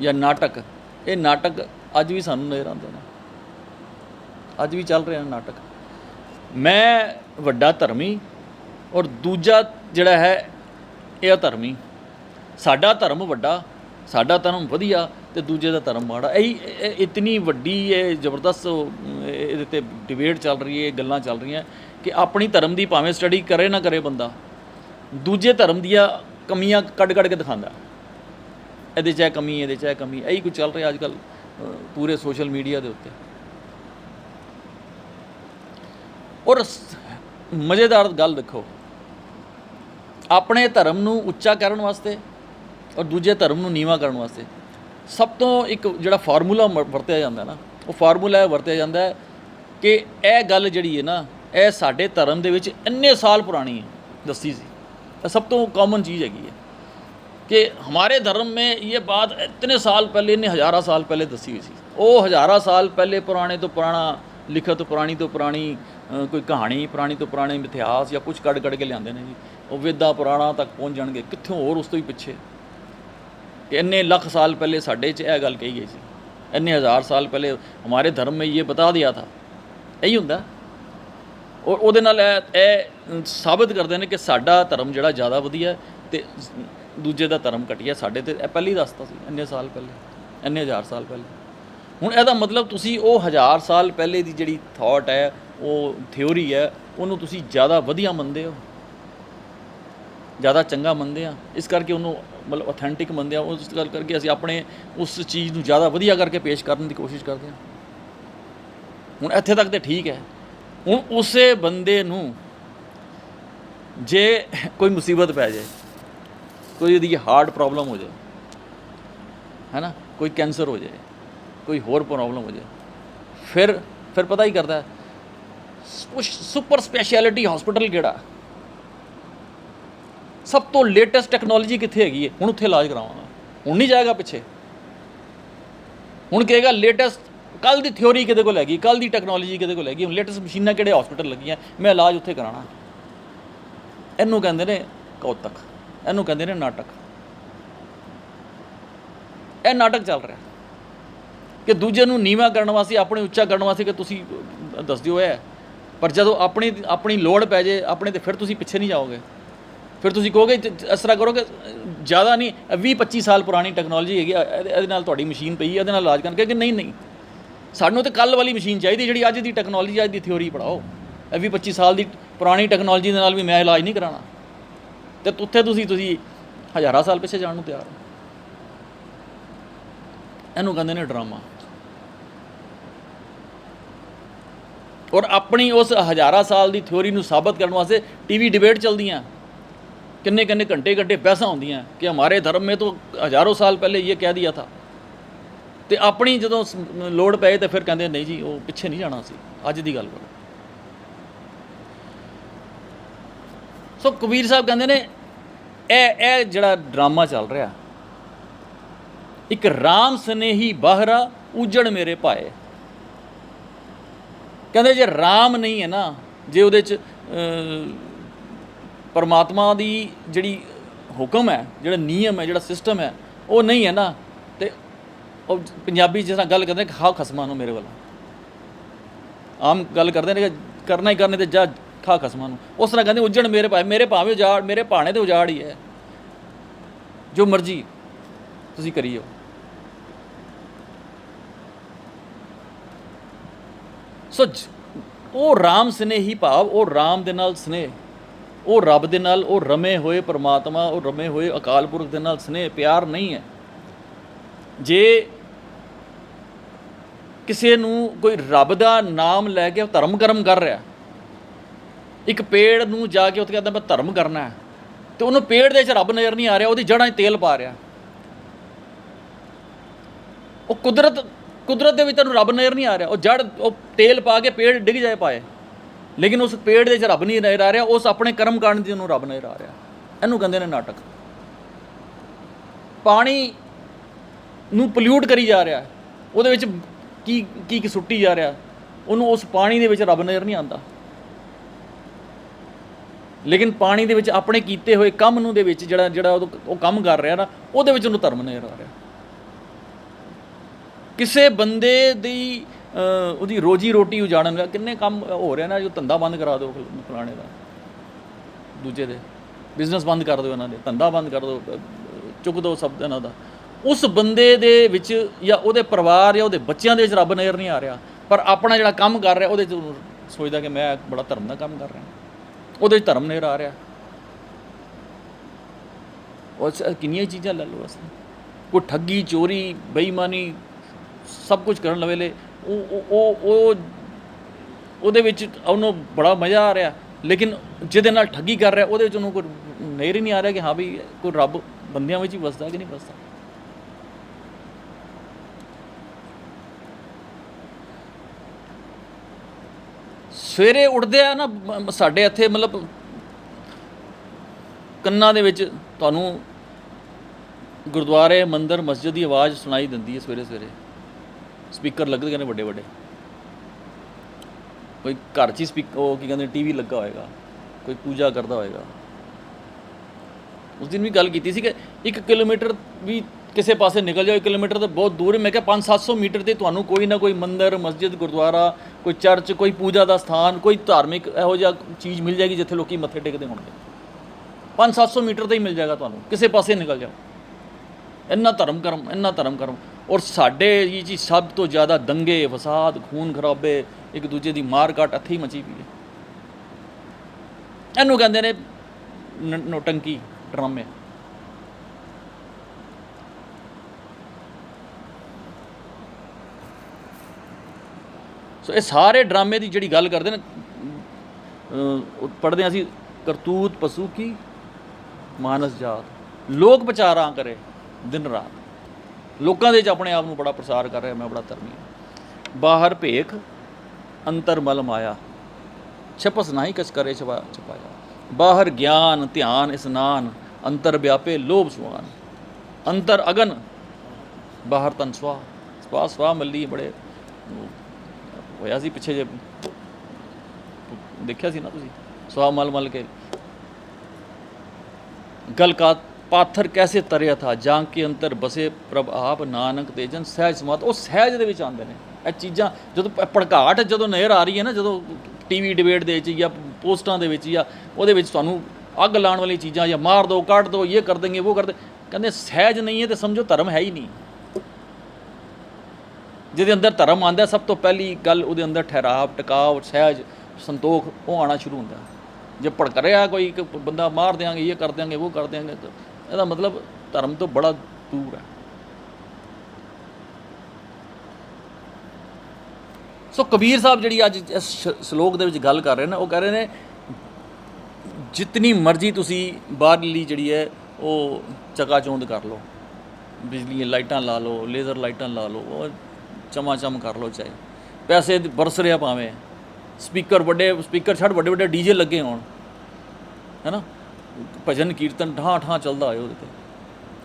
ਜਾਂ ਨਾਟਕ, ਇਹ ਨਾਟਕ ਅੱਜ ਵੀ ਸਾਨੂੰ ਨਜ਼ਰ ਆਉਂਦੇ ਨੇ। ਅੱਜ ਵੀ ਚੱਲ ਰਿਹਾ ਨਾਟਕ। ਮੈਂ ਵੱਡਾ ਧਰਮੀ ਔਰ ਦੂਜਾ ਜਿਹੜਾ ਹੈ, ਇਹ ਧਰਮੀ ਸਾਡਾ ਧਰਮ ਵੱਡਾ, ਸਾਡਾ ਧਰਮ ਵਧੀਆ ਤੇ ਦੂਜੇ ਦਾ ਧਰਮ ਮਾੜਾ। ਇਹੀ ਇਤਨੀ ਵੱਡੀ, ਇਹ ਜ਼ਬਰਦਸਤ ਅਮ, ਇਹਦੇ ਡਿਬੇਟ ਚੱਲ ਰਹੀ ਹੈ ਗੱਲਾਂ ਚੱਲ ਰਹੀਆਂ ਕਿ ਆਪਣੀ ਧਰਮ ਦੀ ਭਾਵੇਂ ਸਟੱਡੀ ਕਰੇ ਨਾ ਕਰੇ ਬੰਦਾ ਦੂਜੇ ਧਰਮ ਦੀਆਂ ਕਮੀਆਂ ਕੱਢ ਕੱਢ ਕੇ ਦਿਖਾਉਂਦਾ। ਇਹਦੇ 'ਚ ਇਹ ਕਮੀ ਇਹਦੇ 'ਚ ਇਹ ਕਮੀ ਇਹੀ ਕੁਝ ਚੱਲ ਰਿਹਾ ਅੱਜ ਕੱਲ ਪੂਰੇ ਸੋਸ਼ਲ ਮੀਡੀਆ ਦੇ ਉੱਤੇ। ਔਰ ਮਜ਼ੇਦਾਰ ਗੱਲ ਦੇਖੋ ਆਪਣੇ ਧਰਮ ਨੂੰ ਉੱਚਾ ਕਰਨ ਵਾਸਤੇ ਔਰ ਦੂਜੇ ਧਰਮ ਨੂੰ ਨੀਵਾ ਕਰਨ ਵਾਸਤੇ ਸਭ ਤੋਂ ਇੱਕ ਜਿਹੜਾ ਫਾਰਮੂਲਾ ਵਰਤਿਆ ਜਾਂਦਾ ਨਾ ਉਹ ਫਾਰਮੂਲਾ ਵਰਤਿਆ ਜਾਂਦਾ ਹੈ ਕਿ ਇਹ ਗੱਲ ਜਿਹੜੀ ਹੈ ਨਾ ਇਹ ਸਾਡੇ ਧਰਮ ਦੇ ਵਿੱਚ ਇੰਨੇ ਸਾਲ ਪੁਰਾਣੀ ਹੈ ਦੱਸੀ ਸੀ ਇਹ ਸਭ ਤੋਂ ਕਾਮਨ ਚੀਜ਼ ਹੈਗੀ ਹੈ कि हमारे धर्म में ये बात इतने साल पहले इतने हज़ारा साल पहले दसी हुई सी ਉਹ ਹਜ਼ਾਰਾਂ ਸਾਲ ਪਹਿਲੇ ਪੁਰਾਣੇ ਤੋਂ ਪੁਰਾਣਾ ਲਿਖਤ ਪੁਰਾਣੀ ਤੋਂ ਪੁਰਾਣੀ ਅ, ਕੋਈ ਕਹਾਣੀ ਪੁਰਾਣੀ ਤੋਂ ਪੁਰਾਣੇ ਇਤਿਹਾਸ ਜਾਂ ਕੁਝ ਕੱਢ ਕੱਢ ਕੇ ਲਿਆਉਂਦੇ ਨੇ ਜੀ ਉਹ ਵੇਦਾਂ ਪੁਰਾਣਾ ਤੱਕ ਪਹੁੰਚ ਜਾਣਗੇ ਕਿੱਥੋਂ ਹੋਰ ਉਸ ਤੋਂ ਵੀ ਪਿੱਛੇ ਕਿ ਇੰਨੇ ਲੱਖ ਸਾਲ ਪਹਿਲੇ ਸਾਡੇ 'ਚ ਇਹ ਗੱਲ ਕਹੀ ਗਈ ਸੀ ਇੰਨੇ ਹਜ਼ਾਰ ਸਾਲ ਪਹਿਲੇ ਹਮਾਰੇ ਧਰਮ में ये बता दिया था ਇਹੀ ਹੁੰਦਾ। ਔਰ ਉਹਦੇ ਨਾਲ ਇਹ ਇਹ ਸਾਬਤ ਕਰਦੇ ਨੇ ਕਿ ਸਾਡਾ ਧਰਮ ਜਿਹੜਾ ਜ਼ਿਆਦਾ ਵਧੀਆ ਹੈ ਤੇ ਦੂਜੇ ਦਾ ਧਰਮ ਘਟੀਆ ਸਾਡੇ ਤੇ। ਇਹ ਪਹਿਲੀ ਦੱਸਤਾ ਸੀ, ਇੰਨੇ ਸਾਲ ਪਹਿਲੇ, ਇੰਨੇ ਹਜ਼ਾਰ ਸਾਲ ਪਹਿਲੇ। ਹੁਣ ਇਹਦਾ ਮਤਲਬ ਤੁਸੀਂ ਉਹ ਹਜ਼ਾਰ ਸਾਲ ਪਹਿਲੇ ਦੀ ਜਿਹੜੀ ਥਾਟ ਹੈ, ਉਹ ਥਿਉਰੀ ਹੈ, ਉਹਨੂੰ ਤੁਸੀਂ ਜ਼ਿਆਦਾ ਵਧੀਆ ਮੰਨਦੇ ਹੋ। ਜ਼ਿਆਦਾ ਚੰਗਾ ਮੰਨਦੇ ਆ। ਇਸ ਕਰਕੇ ਉਹਨੂੰ ਮਤਲਬ ਅਥੈਂਟਿਕ ਮੰਨਦੇ ਆ। ਉਸ ਗੱਲ ਕਰਕੇ ਅਸੀਂ ਆਪਣੇ ਉਸ ਚੀਜ਼ ਨੂੰ ਜ਼ਿਆਦਾ ਵਧੀਆ ਕਰਕੇ ਪੇਸ਼ ਕਰਨ ਦੀ ਕੋਸ਼ਿਸ਼ ਕਰਦੇ ਆ। ਹੁਣ ਇੱਥੇ ਤੱਕ ਤੇ ਠੀਕ ਹੈ। ਹੁਣ ਉਸੇ ਬੰਦੇ ਨੂੰ ਜੇ ਕੋਈ ਮੁਸੀਬਤ ਪੈ ਜਾਏ, ਕੋਈ ਉਹਦੀ ਹਾਰਟ ਪ੍ਰੋਬਲਮ ਹੋ ਜਾਏ ਹੈ ਨਾ ਕੋਈ ਕੈਂਸਰ ਹੋ ਜਾਏ, ਕੋਈ ਹੋਰ ਪ੍ਰੋਬਲਮ ਹੋ ਜਾਏ, ਫਿਰ ਫਿਰ ਪਤਾ ਹੀ ਕਰਦਾ ਸੁਪਰ ਸਪੈਸ਼ਲਿਟੀ ਹਸਪੀਟਲ ਕਿਹੜਾ? ਸਭ ਤੋਂ ਲੇਟੈਸਟ ਟੈਕਨੋਲੋਜੀ ਕਿੱਥੇ ਹੈਗੀ ਹੈ? ਹੁਣ ਉੱਥੇ ਇਲਾਜ ਕਰਾਵਾਂਗਾ। ਹੁਣ ਨਹੀਂ ਜਾਏਗਾ ਪਿੱਛੇ। ਹੁਣ ਕਹੇਗਾ ਲੇਟੈਸਟ ਕੱਲ ਦੀ ਥਿਉਰੀ ਕਿਹਦੇ ਕੋਲ ਹੈਗੀ? ਕੱਲ ਦੀ ਟੈਕਨੋਲੋਜੀ ਕਿਹਦੇ ਕੋਲ ਹੈਗੀ? ਹੁਣ ਲੇਟੈਸਟ ਮਸ਼ੀਨਾਂ ਕਿਹੜੇ ਹਸਪੀਟਲ ਲੱਗੀਆਂ? ਮੈਂ ਇਲਾਜ ਉੱਥੇ ਕਰਾਣਾ ਇਹਨੂੰ ਕਹਿੰਦੇ ਨੇ ਕੌਤਕ। ਇਹਨੂੰ ਕਹਿੰਦੇ ਨੇ ਨਾਟਕ। ਇਹ ਨਾਟਕ ਚੱਲ ਰਿਹਾ। ਕਿ ਦੂਜੇ ਨੂੰ ਨੀਵਾ ਕਰਨ ਵਾਸਤੇ ਆਪਣੇ ਉੱਚਾ ਕਰਨ ਵਾਸਤੇ ਕਿ ਤੁਸੀਂ ਦੱਸ ਦਿਓ ਇਹ। ਪਰ ਜਦੋਂ ਆਪਣੀ ਆਪਣੀ ਲੋੜ ਪੈ ਜੇ ਆਪਣੇ ਤੇ ਫਿਰ ਤੁਸੀਂ ਪਿੱਛੇ ਨਹੀਂ ਜਾਓਗੇ। ਫਿਰ ਤੁਸੀਂ ਕਹੋਗੇ ਇਸ ਤਰ੍ਹਾਂ ਕਰੋਗੇ ਜ਼ਿਆਦਾ ਨਹੀਂ 20 25 ਸਾਲ ਪੁਰਾਣੀ ਟੈਕਨੋਲੋਜੀ ਹੈਗੀ ਆ, ਇਹਦੇ ਇਹਦੇ ਨਾਲ ਤੁਹਾਡੀ ਮਸ਼ੀਨ ਪਈ ਹੈ ਇਹਦੇ ਨਾਲ ਇਲਾਜ ਕਰਨ ਕਿ ਨਹੀਂ ਨਹੀਂ। ਸਾਨੂੰ ਤਾਂ ਕੱਲ ਵਾਲੀ ਮਸ਼ੀਨ ਚਾਹੀਦੀ ਜਿਹੜੀ ਅੱਜ ਦੀ ਟੈਕਨੋਲੋਜੀ ਅੱਜ ਦੀ ਥਿਉਰੀ ਪੜਾਓ ਇਹ ਵੀ 25 ਸਾਲ ਦੀ ਪੁਰਾਣੀ ਟੈਕਨੋਲੋਜੀ ਦੇ ਨਾਲ ਵੀ ਮੈਂ ਇਲਾਜ ਨਹੀਂ ਕਰਾਣਾ ਤੇ ਉੱਥੇ ਤੁਸੀਂ ਤੁਸੀਂ ਹਜ਼ਾਰਾਂ ਸਾਲ ਪਿੱਛੇ ਜਾਣ ਨੂੰ ਤਿਆਰ ਹੋ। ਇਹਨੂੰ ਕਹਿੰਦੇ ਨੇ ਡਰਾਮਾ। ਔਰ ਆਪਣੀ ਉਸ ਹਜ਼ਾਰਾਂ ਸਾਲ ਦੀ ਥਿਉਰੀ ਨੂੰ ਸਾਬਤ ਕਰਨ ਵਾਸਤੇ ਟੀਵੀ ਡਿਬੇਟ ਚੱਲਦੀਆਂ। ਕਿੰਨੇ ਕਿੰਨੇ ਘੰਟੇ ਘੰਟੇ ਪੈਸਾ ਹੁੰਦੀਆਂ ਕਿ ਹਮਾਰੇ ਧਰਮ में तो हजारों ਸਾਲ ਪਹਿਲੇ ਇਹ ਕਹਿ ਦਿਆ था ਤੇ ਆਪਣੀ ਜਦੋਂ ਸ- ਲੋੜ ਪਏ ਤੇ ਫਿਰ ਕਹਿੰਦੇ ਨਹੀਂ ਜੀ ਉਹ ਪਿੱਛੇ ਨਹੀਂ ਜਾਣਾ ਸੀ ਅੱਜ ਦੀ ਗੱਲ ਕਰੋ ਸੋ ਕਬੀਰ ਸਾਹਿਬ ਕਹਿੰਦੇ ਨੇ ਇਹ ਇਹ ਜਿਹੜਾ ਡਰਾਮਾ ਚੱਲ ਰਿਹਾ ਇੱਕ ਰਾਮ ਸਨੇਹੀ ਬਾਹਰਾ ਉਜੜ ਮੇਰੇ ਪਾਏ। ਕਹਿੰਦੇ ਜੇ ਰਾਮ ਨਹੀਂ ਹੈ ਨਾ ਜੇ ਉਹਦੇ ਚ ਅਹ, ਪਰਮਾਤਮਾ ਦੀ ਜਿਹੜੀ ਹੁਕਮ ਹੈ ਜਿਹੜਾ ਨਿਯਮ ਹੈ ਜਿਹੜਾ ਸਿਸਟਮ ਹੈ ਉਹ ਨਹੀਂ ਹੈ ਨਾ ਉਹ ਪੰਜਾਬੀ ਜਿਸ ਤਰ੍ਹਾਂ ਗੱਲ ਕਰਦੇ ਨੇ ਖਾ ਖਸਮਾਂ ਨੂੰ ਮੇਰੇ ਵੱਲ। ਆਮ ਗੱਲ ਕਰਦੇ ਨੇ ਕਿ ਕਰਨਾ ਹੀ ਕਰਨੇ ਤੇ ਜਾ ਖਾ ਖਸਮਾਂ ਨੂੰ। ਉਸ ਤਰ੍ਹਾਂ ਕਹਿੰਦੇ ਉੱਜਣ ਮੇਰੇ ਭਾਵੇਂ ਮੇਰੇ ਭਾਵੇਂ ਉਜਾੜ, ਮੇਰੇ ਭਾਣੇ ਤੇ ਉਜਾੜ ਹੀ ਹੈ। ਜੋ ਮਰਜ਼ੀ ਤੁਸੀਂ ਕਰੀਓ। ਸੋ ਉਹ ਰਾਮ ਸਨੇਹੀ ਭਾਵ, ਉਹ ਰਾਮ ਦੇ ਨਾਲ ਸਨੇਹ। ਉਹ ਰੱਬ ਦੇ ਨਾਲ, ਉਹ ਰਮੇ ਹੋਏ ਪਰਮਾਤਮਾ, ਉਹ ਰਮੇ ਹੋਏ ਅਕਾਲ ਪੁਰਖ ਦੇ ਨਾਲ ਸਨੇਹ, ਪਿਆਰ ਨਹੀਂ ਹੈ। ਜੇ ਕਿਸੇ ਨੂੰ ਕੋਈ ਰੱਬ ਦਾ ਨਾਮ ਲੈ ਕੇ ਉਹ ਧਰਮ ਕਰਮ ਕਰ ਰਿਹਾ ਇੱਕ ਪੇੜ ਨੂੰ ਜਾ ਕੇ ਉੱਥੇ ਕਹਿੰਦਾ ਮੈਂ ਧਰਮ ਕਰਨਾ ਹੈ। ਤੇ ਉਹਨੂੰ ਪੇੜ ਦੇ ਵਿੱਚ ਰੱਬ ਨਜ਼ਰ ਨਹੀਂ ਆ ਰਿਹਾ, ਉਹਦੀ ਜੜ੍ਹਾਂ 'ਚ ਤੇਲ ਪਾ ਰਿਹਾ। ਉਹ ਕੁਦਰਤ ਕੁਦਰਤ ਦੇ ਵਿੱਚ ਤੈਨੂੰ ਰੱਬ ਨਜ਼ਰ ਨਹੀਂ ਆ ਰਿਹਾ। ਉਹ ਜੜ, ਉਹ ਤੇਲ ਪਾ ਕੇ ਪੇੜ ਡਿੱਗ ਜਾਏ ਪਾਏ ਲੇਕਿਨ ਉਸ ਪੇੜ ਦੇ ਵਿੱਚ ਰੱਬ ਨਹੀਂ ਨਜ਼ਰ ਆ ਰਿਹਾ, ਉਸ ਆਪਣੇ ਕਰਮ ਕਾਂਡ ਦੀ ਉਹਨੂੰ ਰੱਬ ਨਜ਼ਰ ਆ ਰਿਹਾ। ਇਹਨੂੰ ਕਹਿੰਦੇ ਨੇ ਨਾਟਕ। ਪਾਣੀ ਨੂੰ ਪੋਲਿਊਟ ਕਰੀ ਜਾ ਰਿਹਾ ਉਹਦੇ ਵਿੱਚ ਕੀ ਕੀ ਸੁੱਟੀ ਜਾ ਰਿਹਾ? ਉਹਨੂੰ ਉਸ ਪਾਣੀ ਦੇ ਵਿੱਚ ਰੱਬ ਨਜ਼ਰ ਨਹੀਂ ਆਉਂਦਾ। ਲੇਕਿਨ ਪਾਣੀ ਦੇ ਵਿੱਚ ਆਪਣੇ ਕੀਤੇ ਹੋਏ ਕੰਮ ਨੂੰ ਦੇ ਵਿੱਚ ਜਿਹੜਾ ਜਿਹੜਾ ਉਹ ਕੰਮ ਕਰ ਰਿਹਾ ਨਾ, ਉਹਦੇ ਵਿੱਚ ਉਹਨੂੰ ਧਰਮ ਨਜ਼ਰ ਆ ਰਿਹਾ। ਕਿਸੇ ਬੰਦੇ ਦੀ ਉਹਦੀ ਰੋਜੀ ਰੋਟੀ ਉਜਾੜਨ ਦਾ ਕਿੰਨੇ ਕੰਮ ਹੋ ਰਿਹਾ ਨਾ, ਜੋ ਧੰਦਾ ਬੰਦ ਕਰਾ ਦਿਓ ਫਲ- ਫਲਾਣੇ ਦਾ। ਦੂਜੇ ਦੇ। ਬਿਜ਼ਨਸ ਬੰਦ ਕਰ ਦਿਓ ਇਹਨਾਂ ਦੇ। ਧੰਦਾ ਬੰਦ ਕਰ ਦਿਓ। ਚੁੱਕ ਦਿਓ ਸਭ ਇਹਨਾਂ ਦਾ। ਉਸ ਬੰਦੇ ਦੇ ਵਿੱਚ ਜਾਂ ਉਹਦੇ ਪਰਿਵਾਰ ਜਾਂ ਉਹਦੇ ਬੱਚਿਆਂ ਦੇ ਵਿੱਚ ਰੱਬ ਨਜ਼ਰ ਨਹੀਂ ਆ ਰਿਹਾ। ਪਰ ਆਪਣਾ ਜਿਹੜਾ ਕੰਮ ਕਰ ਰਿਹਾ, ਉਹਦੇ ਚ ਉਹ ਸੋਚਦਾ ਕਿ ਮੈਂ ਬੜਾ ਧਰਮ ਦਾ ਕੰਮ ਕਰ ਰਿਹਾ। ਉਹਦੇ ਚ ਧਰਮ ਨਜ਼ਰ ਆ ਰਿਹਾ। ਉਹ 'ਚ ਕਿੰਨੀਆਂ ਚੀਜ਼ਾਂ ਲੈ ਲਓ ਅਸੀਂ। ਕੋਈ ਠੱਗੀ, ਚੋਰੀ, ਬੇਈਮਾਨੀ, ਸਭ ਕੁਝ ਕਰਨ ਵੇਲੇ ਉਹ, ਉਹ- ਉਹ ਉਹ ਉਹਦੇ ਵਿੱਚ ਉਹਨੂੰ ਬੜਾ ਮਜ਼ਾ ਆ ਰਿਹਾ। ਲੇਕਿਨ ਜਿਹਦੇ ਨਾਲ ਠੱਗੀ ਕਰ ਰਿਹਾ, ਉਹਦੇ ਵਿੱਚ ਉਹਨੂੰ ਕੋਈ ਨਜ਼ਰ ਹੀ ਨਹੀਂ ਆ ਰਿਹਾ ਕਿ ਹਾਂ ਵੀ ਕੋਈ ਰੱਬ ਬੰਦਿਆਂ ਵਿੱਚ ਹੀ ਵਸਦਾ ਕਿ ਨਹੀਂ ਵਸਦਾ। ਸਵੇਰੇ ਉੱਠਦੇ ਆ ਨਾ ਮ- ਸਾਡੇ ਇੱਥੇ ਮਤਲਬ ਕੰਨਾਂ ਦੇ ਵਿੱਚ ਤੁਹਾਨੂੰ ਗੁਰਦੁਆਰੇ, ਮੰਦਿਰ, ਮਸਜਿਦ ਦੀ ਆਵਾਜ਼ ਸੁਣਾਈ ਦਿੰਦੀ ਹੈ ਸਵੇਰੇ ਸਵੇਰੇ। ਸਪੀਕਰ ਲੱਗਦੇ ਨੇ ਵੱਡੇ ਵੱਡੇ। ਕੋਈ ਘਰ 'ਚ ਹੀ ਸਪੀਕ, ਉਹ ਕੀ ਕਹਿੰਦੇ, ਟੀਵੀ ਲੱਗਾ ਹੋਏਗਾ, ਕੋਈ ਪੂਜਾ ਕਰਦਾ ਹੋਏਗਾ। ਉਸ ਦਿਨ ਵੀ ਗੱਲ ਕੀਤੀ ਸੀ ਕਿ 1 ਕਿਲੋਮੀਟਰ ਵੀ ਕਿਸੇ ਪਾਸੇ ਨਿਕਲ ਜਾਓ 1 ਕਿਲੋਮੀਟਰ ਤਾਂ ਬਹੁਤ ਦੂਰ ਮੈਂ ਕਿਹਾ 5-700 ਮੀਟਰ ਤੇ ਤੁਹਾਨੂੰ ਕੋਈ ਨਾ ਕੋਈ ਮੰਦਿਰ, ਮਸਜਿਦ, ਗੁਰਦੁਆਰਾ, ਕੋਈ ਚਰਚ, ਕੋਈ ਪੂਜਾ ਦਾ ਸਥਾਨ, ਕੋਈ ਧਾਰਮਿਕ ਇਹੋ ਜਿਹਾ ਚੀਜ਼ ਮਿਲ ਜਾਏਗੀ ਜਿੱਥੇ ਲੋਕੀ ਮੱਥੇ ਟੇਕਦੇ ਹੋਣਗੇ। 5-700 ਮੀਟਰ ਤੇ ਹੀ ਮਿਲ ਜਾਏਗਾ ਤੁਹਾਨੂੰ, ਕਿਸੇ ਪਾਸੇ ਨਿਕਲ ਜਾਓ। ਇੰਨਾ ਧਰਮ ਕਰਮ, ਇੰਨਾ ਧਰਮ ਕਰਮ। ਔਰ ਸਾਡੇ ਇਹ ਜੀ ਸਭ ਤੋਂ ਜ਼ਿਆਦਾ ਦੰਗੇ, ਫਸਾਦ, ਖੂਨ ਖਰਾਬੇ ਇੱਕ ਦੂਜੇ ਦੀ ਮਾਰ ਕਾਟ ਇੱਥੇ ਹੀ ਮਚੀ ਪਈ ਹੈ। ਇਹਨੂੰ ਕਹਿੰਦੇ ਨੇ, ਨੋਟੰਕੀ ਡਰਾਮੇ। ਸੋ ਇਹ ਸਾਰੇ ਡਰਾਮੇ ਦੀ ਜਿਹੜੀ ਗੱਲ ਕਰਦੇ ਨੇ ਅਹ, ਪੜ੍ਹਦੇ ਹਾਂ ਅਸੀਂ ਕਰਤੂਤ ਪਸ਼ੂ ਕੀ ਮਾਨਸ ਜਾਤ। ਲੋਕ ਵਿਚਾਰਾਂ ਕਰੇ ਦਿਨ ਰਾਤ। ਲੋਕਾਂ ਦੇ ਵਿੱਚ ਆਪਣੇ ਆਪ ਨੂੰ ਬੜਾ ਪ੍ਰਸਾਰ ਕਰ ਰਿਹਾ ਮੈਂ ਬੜਾ ਧਰਮੀ ਹਾਂ। ਬਾਹਰ ਭੇਖ ਅੰਤਰ ਮਲ ਮਾਇਆ। ਛਪਸ ਨਹੀਂ ਕਸ ਕਰੇ ਛਪਾ ਛਪਾਇਆ। ਬਾਹਰ ਗਿਆਨ ਧਿਆਨ ਇਸਨਾਨ ਅੰਤਰ ਵਿਆਪੇ ਲੋਭ ਸੁਆਨ। ਅੰਤਰ ਅਗਨ ਬਾਹਰ ਤਨ ਸਵਾ। ਸਵਾ ਸਵਾ ਮੱਲੀ ਬੜੇ ਹੋਇਆ ਸੀ ਪਿੱਛੇ ਜੇ। ਦੇਖਿਆ ਸੀ ਨਾ ਤੁਸੀਂ? ਸਵਾ ਮਲ ਮਲ ਕੇ। ਗਲ ਕਾ ਪਾਥਰ ਕੈਸੇ ਤਰਿਆ ਥਾ? ਜਾਂ ਕੇ ਅੰਤਰ ਬਸੇ ਪ੍ਰਭ ਆਪ ਨਾਨਕ ਤੇਜਨ ਸਹਿਜ ਸਮਾਤ ਉਹ ਸਹਿਜ ਦੇ ਵਿੱਚ ਆਉਂਦੇ ਨੇ। ਇਹ ਚੀਜ਼ਾਂ ਜਦੋਂ ਪ- ਜਦੋਂ ਨਜ਼ਰ ਆ ਰਹੀ ਹੈ ਨਾ, ਜਦੋਂ ਟੀਵੀ ਡਿਬੇਟ ਦੇ ਵਿੱਚ ਜਾਂ ਪੋਸਟਾਂ ਦੇ ਵਿੱਚ ਜਾਂ ਉਹਦੇ ਵਿੱਚ ਤੁਹਾਨੂੰ ਅੱਗ ਲਾਉਣ ਵਾਲੀ ਚੀਜ਼ਾਂ ਜਾਂ ਮਾਰ ਦੋ, ਕੱਢ ਦੋ, ਇਹ ਕਰ ਦੇਂਗੇ ਉਹ ਕਰ ਦੇ। ਕਹਿੰਦੇ ਸਹਿਜ ਨਹੀਂ ਹੈ ਤੇ ਸਮਝੋ ਧਰਮ ਹੈ ਹੀ ਨਹੀਂ। ਜਿਹਦੇ ਅੰਦਰ ਧਰਮ ਆਂਦਾ ਸਭ ਤੋਂ ਪਹਿਲੀ ਗੱਲ ਉਹਦੇ ਅੰਦਰ ਠਹਿਰਾਵ ਟਿਕਾਵ ਸਹਿਜ, ਸੰਤੋਖ, ਉਹ ਆਣਾ ਸ਼ੁਰੂ ਹੁੰਦਾ। ਜੇ ਭੜਕ ਰਿਹਾ ਕੋਈ, ਇੱਕ ਬੰਦਾ ਮਾਰ ਦਿਆਂਗੇ, ਇਹ ਕਰ ਦਿਆਂਗੇ, ਉਹ ਕਰ ਦਿਆਂਗੇ, ਤਾਂ ਇਹਦਾ ਮਤਲਬ ਧਰਮ ਤੋਂ ਬੜਾ ਦੂਰ ਹੈ। ਸੋ ਕਬੀਰ ਸਾਹਿਬ ਜਿਹੜੀ ਅੱਜ ਇਸ ਸ਼ਲੋਕ ਦੇ ਵਿੱਚ ਗੱਲ ਕਰ ਰਹੇ ਨੇ, ਉਹ ਕਹਿ ਰਹੇ ਨੇ, ਜਿਤਨੀ ਮਰਜ਼ੀ ਤੁਸੀਂ ਬਾਹਰਲੀ ਜਿਹੜੀ ਹੈ, ਉਹ ਚਕਾਚੌਂਦ ਕਰ ਲਓ। ਬਿਜਲੀ ਲਾਈਟਾਂ ਲਾ ਲਓ, ਲੇਜ਼ਰ ਲਾਈਟਾਂ ਲਾ ਲਓ, ਉਹ ਚਮਾ ਚਮ ਕਰ ਲਓ ਚਾਹੇ। ਪੈਸੇ ਬਰਸ ਰਿਹਾ ਭਾਵੇਂ। ਸਪੀਕਰ ਵੱਡੇ, ਸਪੀਕਰ ਛੱਡ ਵੱਡੇ ਵੱਡੇ ਡੀਜੇ ਲੱਗੇ ਹੋਣ। ਹੈਨਾ? ਭਜਨ ਕੀਰਤਨ ਠਾਂ ਠਾਂ ਚੱਲਦਾ ਹੋਏ ਉਹਦੇ ਤੇ।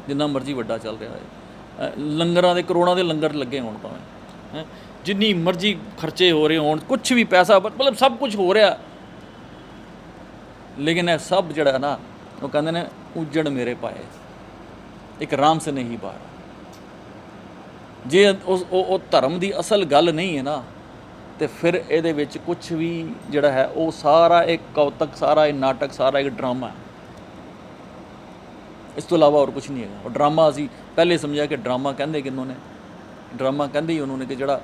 ਜਿੰਨਾ ਮਰਜ਼ੀ ਵੱਡਾ ਚੱਲ ਰਿਹਾ ਹੈ ਲੰਗਰਾਂ ਦੇ, ਕਰੋੜਾਂ ਦੇ ਲੰਗਰ ਲੱਗੇ ਹੋਣ ਭਾਵੇਂ। ਹੈਂ? ਜਿੰਨੀ ਮਰਜ਼ੀ ਖਰਚੇ ਹੋ ਰਹੇ ਹੋਣ ਕੁਝ ਵੀ ਪੈਸਾ ਮਤਲਬ ਸਭ ਕੁਝ ਹੋ ਰਿਹਾ। ਲੇਕਿਨ ਇਹ ਸਭ ਜਿਹੜਾ ਨਾ, ਉਹ ਕਹਿੰਦੇ ਨੇ, ਉਜੜ ਮੇਰੇ ਪਾਏ। ਇੱਕ ਰਾਮ ਸੇ ਨਹੀਂ ਬਾਹਰ ਜੇ ਉਸ ਉਹ ਧਰਮ ਦੀ ਅਸਲ ਗੱਲ ਨਹੀਂ ਹੈ ਨਾ, ਤੇ ਫਿਰ ਇਹਦੇ ਵਿੱਚ ਕੁਝ ਵੀ ਜਿਹੜਾ ਹੈ, ਉਹ ਸਾਰਾ ਇੱਕ ਕੌਤਕ, ਸਾਰਾ ਇਹ ਨਾਟਕ, ਸਾਰਾ ਇੱਕ ਡਰਾਮਾ ਹੈ। ਇਸ ਤੋਂ ਇਲਾਵਾ ਹੋਰ ਕੁਝ ਨਹੀਂ ਹੈਗਾ। ਉਹ ਡਰਾਮਾ ਅਸੀਂ ਪਹਿਲੇ ਸਮਝਿਆ ਕਿ ਡਰਾਮਾ ਕਹਿੰਦੇ ਕਿਹਨੂੰ ਨੇ? ਡਰਾਮਾ ਕਹਿੰਦੇ ਹੀ ਉਹਨਾਂ ਨੇ ਕਿ ਜਿਹੜਾ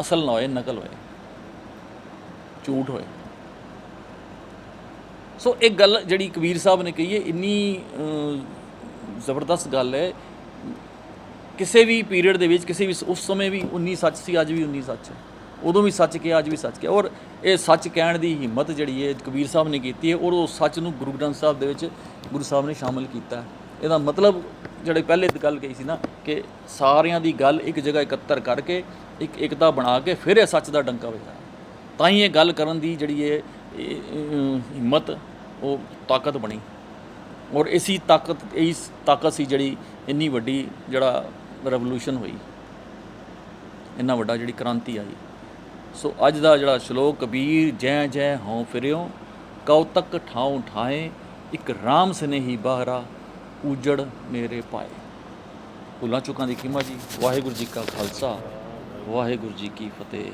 ਅਸਲ ਨਾ ਹੋਏ, ਨਕਲ ਹੋਏ। ਝੂਠ ਹੋਏ। ਸੋ ਇਹ ਗੱਲ ਜਿਹੜੀ ਕਬੀਰ ਸਾਹਿਬ ਨੇ ਕਹੀ ਹੈ, ਇੰਨੀ ਜ਼ਬਰਦਸਤ ਗੱਲ ਹੈ ਕਿਸੇ ਵੀ ਪੀਰੀਅਡ ਦੇ ਵਿੱਚ, ਕਿਸੇ ਵੀ ਉਸ ਸਮੇਂ ਵੀ 19 ਸੱਚ ਸੀ, ਅੱਜ ਵੀ 19 ਸੱਚ ਹੈ। ਉਦੋਂ ਵੀ ਸੱਚ ਕਿਹਾ, ਅੱਜ ਵੀ ਸੱਚ ਕਿਹਾ। ਔਰ ਇਹ ਸੱਚ ਕਹਿਣ ਦੀ ਹਿੰਮਤ ਜਿਹੜੀ ਹੈ, ਕਬੀਰ ਸਾਹਿਬ ਨੇ ਕੀਤੀ ਹੈ, ਔਰ ਉਹ ਸੱਚ ਨੂੰ ਗੁਰੂ ਗ੍ਰੰਥ ਸਾਹਿਬ ਦੇ ਵਿੱਚ ਗੁਰੂ ਸਾਹਿਬ ਨੇ ਸ਼ਾਮਲ ਕੀਤਾ ਇਹਦਾ ਮਤਲਬ ਜਿਹੜੇ ਪਹਿਲੇ ਗੱਲ ਕਹੀ ਸੀ ਨਾ ਕਿ ਸਾਰਿਆਂ ਦੀ ਗੱਲ ਇੱਕ ਜਗ੍ਹਾ ਇਕੱਤਰ ਕਰਕੇ, ਇੱਕ ਇਕਤਾ ਬਣਾ ਕੇ ਫਿਰ ਇਹ ਸੱਚ ਦਾ ਡੰਕਾ ਵਜਾਇਆ ਤਾਂ ਹੀ ਇਹ ਗੱਲ ਕਰਨ ਦੀ ਜਿਹੜੀ ਇਹ, ਹਿੰਮਤ, ਉਹ ਤਾਕਤ ਬਣੀ। ਔਰ ਇਸੀ ਤਾਕਤ, ਇਸ ਤਾਕਤ ਸੀ ਜਿਹੜੀ ਇੰਨੀ ਵੱਡੀ ਜਿਹੜਾ ਰੈਵੋਲੂਸ਼ਨ ਹੋਈ। ਇੰਨਾ ਵੱਡਾ ਜਿਹੜੀ ਕ੍ਰਾਂਤੀ ਆਈ। ਸੋ ਅੱਜ ਦਾ ਜਿਹੜਾ ਸ਼ਲੋਕ, ਕਬੀਰ ਜੈ ਜੈ ਹਉ ਫਿਰਿਓ ਕਉਤਕ ਠਾਉ ਠਾਏ ਇੱਕ ਰਾਮ ਸਨੇਹੀ ਬਾਹਰਾ, ਉਜੜ ਮੇਰੇ ਪਾਏ। ਭੁੱਲਾਂ ਚੁੱਕਾਂ ਦੀ ਕੀਮਤ ਜੀ, ਵਾਹਿਗੁਰੂ ਜੀ ਕਾ ਖਾਲਸਾ, ਵਾਹਿਗੁਰੂ ਜੀ ਕੀ ਫਤਿਹ।